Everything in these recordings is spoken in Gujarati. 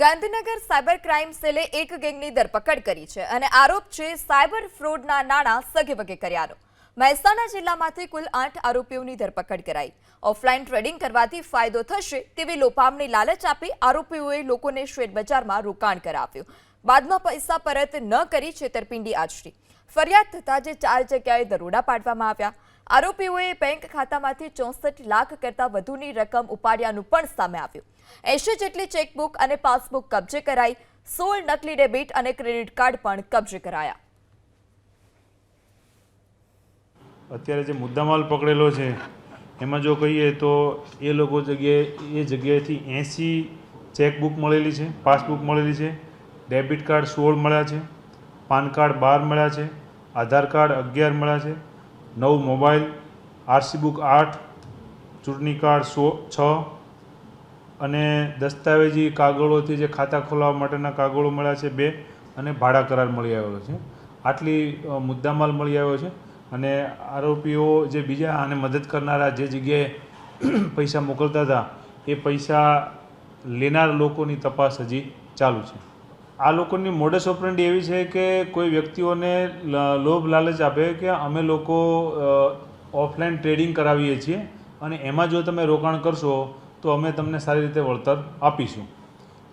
ગાંધીનગર સાયબર ક્રાઇમ સેલે એક ગેંગની ધરપકડ કરી છે અને આરોપ છે સાયબર ફ્રોડના નાણાં સગેવગે કર્યાનો. મહેસાણા જિલ્લામાંથી કુલ આઠ આરોપીઓની ધરપકડ કરાઈ. ઓફલાઈન ટ્રેડિંગ કરવાથી ફાયદો થશે તેવી લોપામની લાલચ આપી આરોપીઓએ લોકોને શેરબજારમાં રોકાણ કરાવ્યું. બાદમાં પૈસા પરત ન કરી છેતરપિંડી આચરી. ફરિયાદ થતાં જે ચાર જગ્યાએ દરોડા પાડવામાં આવ્યા. આરોપીઓએ બેંક ખાતામાંથી ચોસઠ લાખ કરતાં વધુની રકમ ઉપાડ્યાનું પણ સામે આવ્યું. એંશી જેટલી ચેકબુક અને પાસબુક કબજે કરાઈ, સોળ નકલી ડેબિટ અને ક્રેડિટ કાર્ડ પણ કબજે કરાયા. અત્યારે જે મુદ્દામાલ પકડેલો છે, એમાં જો કહીએ તો એ લોકો જગ્યાએ, એ જગ્યાએથી એંસી ચેકબુક મળેલી છે, પાસબુક મળેલી છે, ડેબિટ કાર્ડ સોળ મળ્યા છે, પાન કાર્ડ બાર મળ્યા છે, આધાર કાર્ડ અગિયાર મળ્યા છે નવ મોબાઈલ આરસી બુક આઠ, ચૂંટણી કાર્ડ સો, છ અને દસ્તાવેજી કાગળોથી જે ખાતા ખોલાવવા માટેના કાગળો મળ્યા છે બે અને ભાડા કરાર મળી આવેલો છે. આટલી મુદ્દામાલ મળી આવ્યો છે અને આરોપીઓ જે બીજા આને મદદ કરનારા જે જગ્યાએ પૈસા મોકલતા હતા, એ પૈસા લેનાર લોકોની તપાસ હજી ચાલુ છે. આ લોકોની મોડસ ઓપરેન્ડી એવી છે કે કોઈ વ્યક્તિઓને લોભ લાલચ આપે કે અમે લોકો ઓફલાઈન ટ્રેડિંગ કરાવીએ છીએ અને એમાં જો તમે રોકાણ કરશો તો અમે તમને સારી રીતે વળતર આપીશું.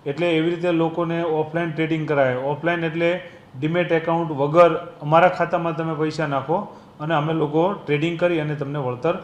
એટલે એવી રીતે લોકોને ઓફલાઈન ટ્રેડિંગ કરાય. ઓફલાઈન એટલે ડીમેટ એકાઉન્ટ વગર અમારા ખાતામાં તમે પૈસા નાખો અને અમે લોકો ટ્રેડિંગ કરી અને તમને વળતર